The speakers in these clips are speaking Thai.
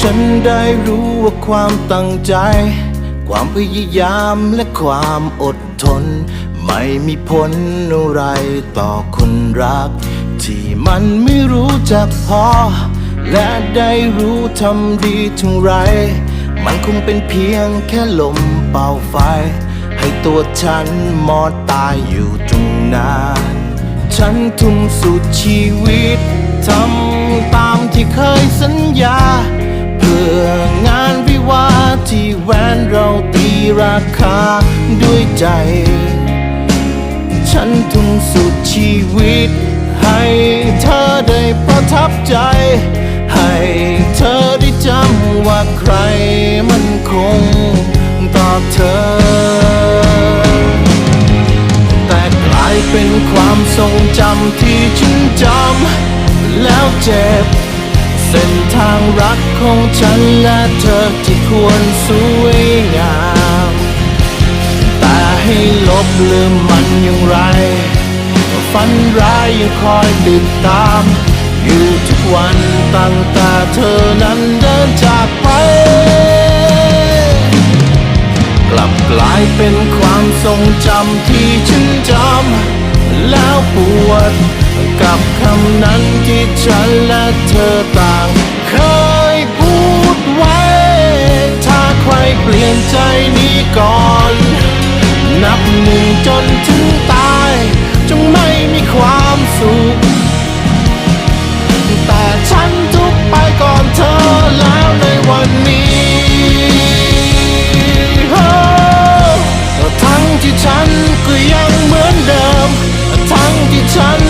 ฉันได้รู้ว่าความตั้งใจ ความพยายามและความอดทน ไม่มีผลอะไรต่อคนรัก ที่มันไม่รู้จักพอ และได้รู้ทำดีท่าไร มันคงเป็นเพียงแค่ลมเป่าไฟ ให้ตัวฉันมอดตายอยู่ตรงนั้นฉันทุ่มสุดชีวิตทำตามที่เคยสัญญา พื่องานวิวาที่แหวนเราตีราคาด้วยใจ ฉันทุ่มสุดชีวิต ให้เธอได้ประทับใจ ให้เธอได้จำว่าใครมันคงต่อเธอ แต่กลายเป็นความทรงจำที่ฉันจำแล้วเจ็บ เส้นทางรักของฉันและเธอที่ควรสวยงาม แต่ให้ลบลืมมันอย่างไร ฝันร้ายยังคอยติดตาม อยู่ทุกวันตั้งแต่เธอนั้นเดินจากไป กลับกลายเป็นความทรงจำที่ฉันจำแล้วปวดกับคำนั้น ที่ฉันและเธอต่าง เคยพูดไว้ ถ้าใครเปลี่ยนใจนี้ก่อน นับหนึ่งจนถึงตาย จงไม่มีความสุข แต่ฉันทุกไปก่อนเธอแล้วในวันนี้ทั้งที่ฉันก็ยังเหมือนเดิม ทั้งที่ฉัน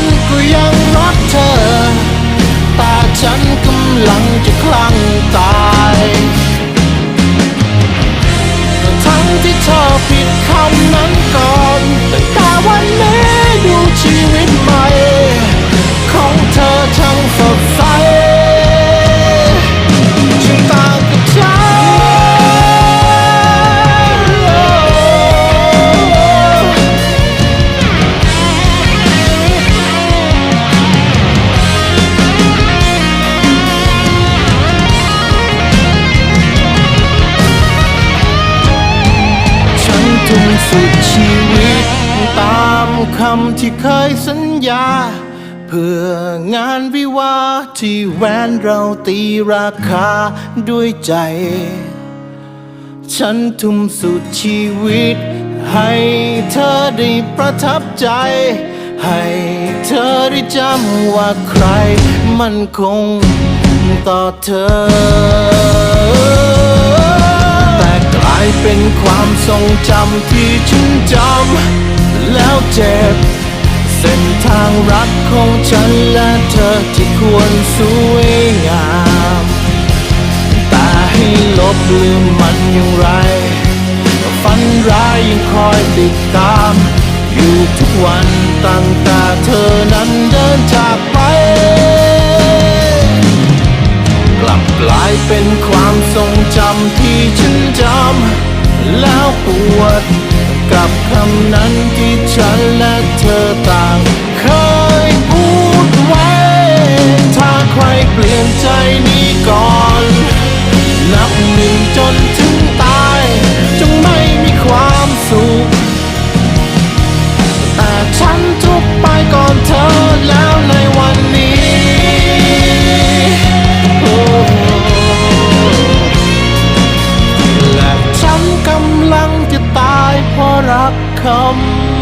สุดชีวิต ตามคำที่เคยสัญญา เพื่องานวิวาที่แหวนเราตีราคาด้วยใจ ฉันทุ่มสุดชีวิต ให้เธอได้ประทับใจ ให้เธอได้จำว่าใครมันคงต่อเธอ เป็นความทรงจำที่ฉันจำแล้วเจ็บ เส้นทางรักของฉันและเธอที่ควรสวยงามแต่ให้ลบลืมมันอย่างไร ฝันร้ายยังคอยติดตาม อยู่ทุกวันตั้งแต่เธอนั้นเดินจากไปกลับกลายเป็นความทรงจำที่ฉันจำ แล้วปวด กับคำนั้นที่ฉันและเธอต่าง Thank you.